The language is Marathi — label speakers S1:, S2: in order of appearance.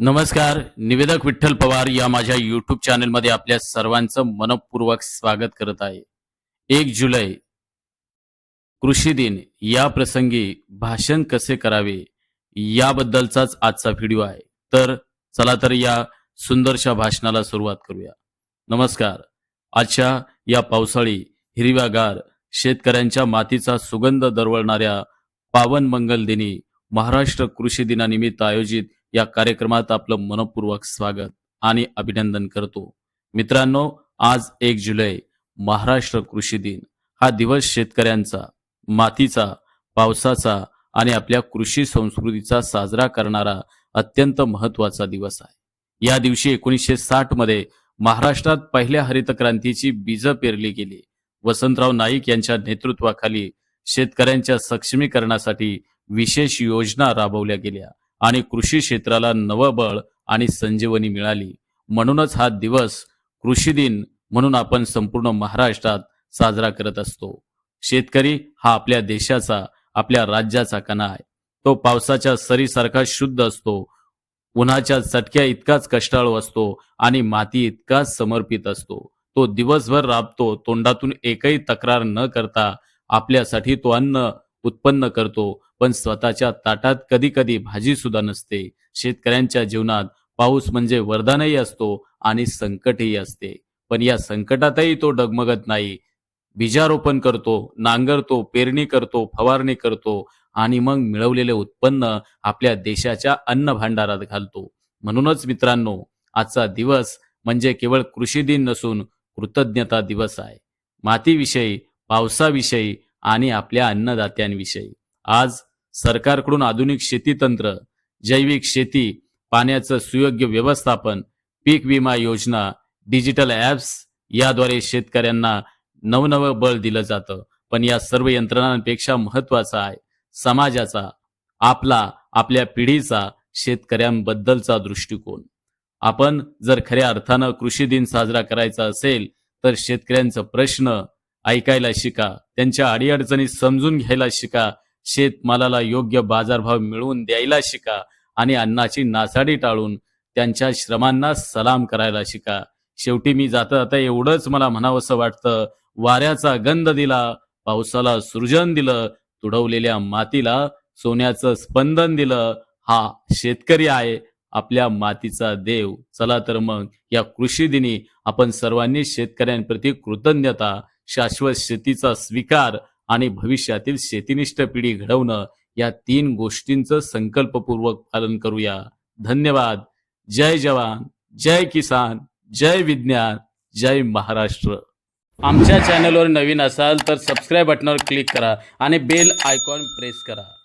S1: नमस्कार निवेदक विठ्ठल पवार या माझ्या युट्यूब चॅनलमध्ये आपल्या सर्वांचं मनपूर्वक स्वागत करत आहे. एक जुलै कृषी दिन. या प्रसंगी भाषण कसे करावे याबद्दलचाच आजचा व्हिडिओ आहे. तर चला तर या सुंदरशा भाषणाला सुरुवात करूया. नमस्कार. आजच्या या पावसाळी हिरव्यागार शेतकऱ्यांच्या मातीचा सुगंध दरवळणाऱ्या पावन मंगल दिनी महाराष्ट्र कृषी दिनानिमित्त आयोजित या कार्यक्रमात आपलं मनपूर्वक स्वागत आणि अभिनंदन करतो. मित्रांनो आज एक जुलै महाराष्ट्र कृषी दिन. हा दिवस शेतकऱ्यांचा मातीचा पावसाचा आणि आपल्या कृषी संस्कृतीचा साजरा करणारा अत्यंत महत्त्वाचा दिवस आहे. या दिवशी एकोणीसशे साठमध्ये महाराष्ट्रात पहिल्या हरित क्रांतीची बीज पेरली गेली. वसंतराव नाईक यांच्या नेतृत्वाखाली शेतकऱ्यांच्या सक्षमीकरणासाठी विशेष योजना राबवल्या गेल्या. आणि कृषी क्षेत्राला नवं बळ आणि संजीवनी मिळाली. म्हणूनच हा दिवस कृषी दिन म्हणून आपण संपूर्ण महाराष्ट्रात साजरा करत असतो. शेतकरी हा आपल्या देशाचा आपल्या राज्याचा कणा आहे. तो पावसाच्या सरीसारखा शुद्ध असतो. उन्हाच्या चटक्या इतकाच कष्टाळू असतो आणि माती इतकाच समर्पित असतो. तो दिवसभर राबतो तोंडातून एकही तक्रार न करता आपल्यासाठी तो अन्न उत्पन्न करतो पण स्वतःच्या ताटात कधी कधी भाजी सुद्धा नसते. शेतकऱ्यांच्या जीवनात पाऊस म्हणजे वरदानही असतो आणि संकटही असते. पण या संकटातही तो डगमगत नाही. बीजारोपण करतो नांगरतो पेरणी करतो फवारणी करतो आणि मग मिळवलेले उत्पन्न आपल्या देशाच्या अन्न भांडारात घालतो. म्हणूनच मित्रांनो आजचा दिवस म्हणजे केवळ कृषी दिन नसून कृतज्ञता दिवस आहे. मातीविषयी पावसाविषयी आणि आपल्या अन्नदात्यांविषयी. आज सरकारकडून आधुनिक शेती तंत्र जैविक शेती पाण्याचं सुयोग्य व्यवस्थापन पीक विमा योजना डिजिटल ॲप्स याद्वारे शेतकऱ्यांना नवनवं बळ दिलं जातं. पण या सर्व यंत्रणांपेक्षा महत्त्वाचा आहे समाजाचा आपला आपल्या पिढीचा शेतकऱ्यांबद्दलचा दृष्टिकोन. आपण जर खऱ्या अर्थानं कृषी दिन साजरा करायचा असेल तर शेतकऱ्यांचा प्रश्न ऐकायला शिका त्यांच्या अडीअडचणी समजून घ्यायला शिका शेतमालाला योग्य बाजारभाव मिळवून द्यायला शिका आणि अन्नाची नासाडी टाळून त्यांच्या श्रमांना सलाम करायला शिका. शेवटी मी जाता जाता एवढंच मला म्हणावंसं वाटतं. वाऱ्याचा गंध दिला पावसाला सृजन दिलं तुडवलेल्या मातीला सोन्याचं स्पंदन दिलं. हा शेतकरी आहे आपल्या मातीचा देव. चला तर मग या कृषी दिनी आपण सर्वांनी शेतकऱ्यांप्रती कृतज्ञता शाश्वत शेतीचा स्वीकार आणि भविष्यातील शेतीनिष्ठ पिढी घडवणं या तीन गोष्टींचं संकल्पपूर्वक पालन करूया. धन्यवाद. जय जवान. जय किसान. जय विज्ञान. जय महाराष्ट्र. आमच्या चॅनलवर नवीन असाल तर सबस्क्राईब बटनावर क्लिक करा आणि बेल आयकॉन प्रेस करा.